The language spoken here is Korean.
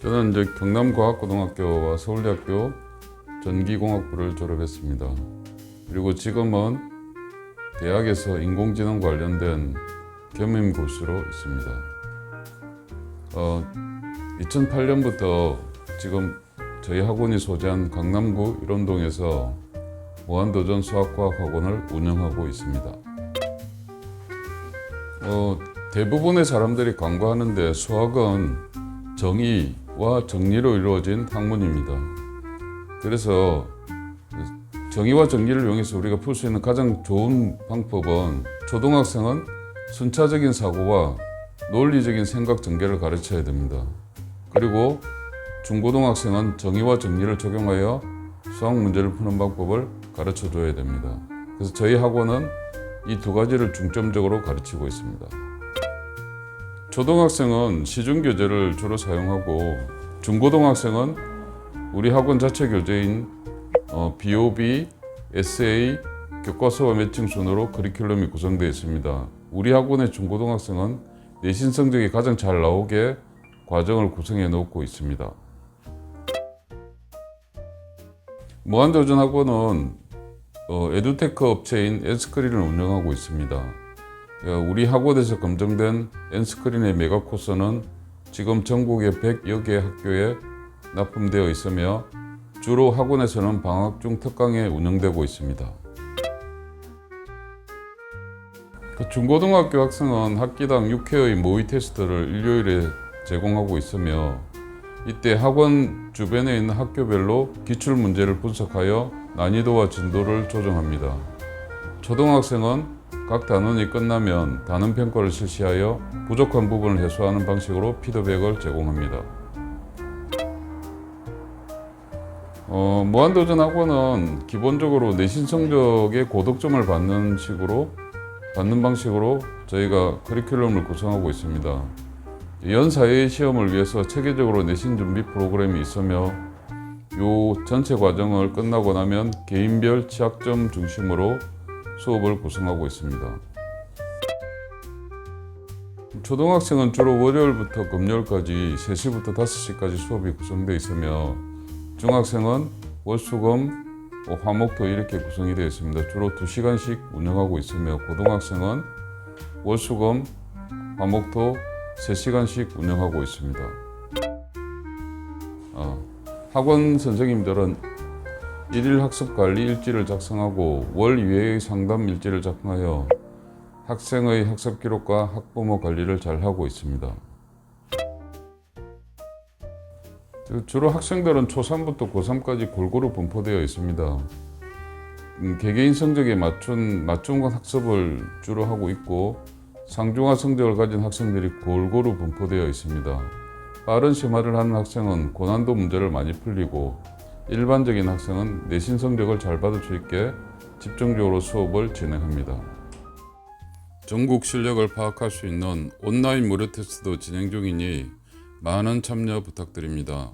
저는 이제 경남과학고등학교와 서울대학교 전기공학부를 졸업했습니다. 그리고 지금은 대학에서 인공지능 관련된 겸임 교수로 있습니다. 어, 2008년부터 지금 저희 학원이 소재한 강남구 일원동에서 무한도전 수학과학 학원을 운영하고 있습니다. 어, 대부분의 사람들이 간과하는데 수학은 정의 와 정리로 이루어진 학문입니다. 그래서 정의와 정리를 이용해서 우리가 풀 수 있는 가장 좋은 방법은 초등학생은 순차적인 사고와 논리적인 생각 전개를 가르쳐야 됩니다. 그리고 중고등학생은 정의와 정리를 적용하여 수학 문제를 푸는 방법을 가르쳐 줘야 됩니다. 그래서 저희 학원은 이 두 가지를 중점적으로 가르치고 있습니다. 초등학생은 시중 교재를 주로 사용하고 중고등학생은 우리 학원 자체 교재인 어, BOB, SA, 교과서와 매칭 순으로 커리큘럼이 구성되어 있습니다. 우리 학원의 중고등학생은 내신 성적이 가장 잘 나오게 과정을 구성해 놓고 있습니다. 무한도전 학원은 어, 에듀테크 업체인 엔스크린을 운영하고 있습니다. 어, 우리 학원에서 검증된 엔스크린의 메가 코스는 지금 전국의 100여 개 학교에 납품되어 있으며 주로 학원에서는 방학 중 특강에 운영되고 있습니다. 그 중고등학교 학생은 학기당 6회의 모의 테스트를 일요일에 제공하고 있으며 이때 학원 주변에 있는 학교별로 기출 문제를 분석하여 난이도와 진도를 조정합니다. 초등학생은 각 단원이 끝나면 단원 평가를 실시하여 부족한 부분을 해소하는 방식으로 피드백을 제공합니다. 어, 무한도전 학원은 기본적으로 내신 성적의 고득점을 받는 식으로 받는 방식으로 저희가 커리큘럼을 구성하고 있습니다. 연사회 시험을 위해서 체계적으로 내신 준비 프로그램이 있으며 요 전체 과정을 끝나고 나면 개인별 취약점 중심으로 수업을 구성하고 있습니다. 초등학생은 주로 월요일부터 금요일까지 3시부터 5시까지 수업이 구성되어 있으며 중학생은 월수금 뭐 화목토 이렇게 구성이 되어 있습니다. 주로 2시간씩 운영하고 있으며 고등학생은 월수금 화목토 3시간씩 운영하고 있습니다. 어, 학원 선생님들은 일일 학습 관리 일지를 작성하고 월 2회의 상담 일지를 작성하여 학생의 학습 기록과 학부모 관리를 잘 하고 있습니다. 주로 학생들은 초3부터 고3까지 골고루 분포되어 있습니다. 음, 개개인 성적에 맞춘 맞춤 학습을 주로 하고 있고 상중하 성적을 가진 학생들이 골고루 분포되어 있습니다. 빠른 심화를 하는 학생은 고난도 문제를 많이 풀리고 일반적인 학생은 내신 성적을 잘 받을 수 있게 집중적으로 수업을 진행합니다. 전국 실력을 파악할 수 있는 온라인 무료 테스트도 진행 중이니 많은 참여 부탁드립니다.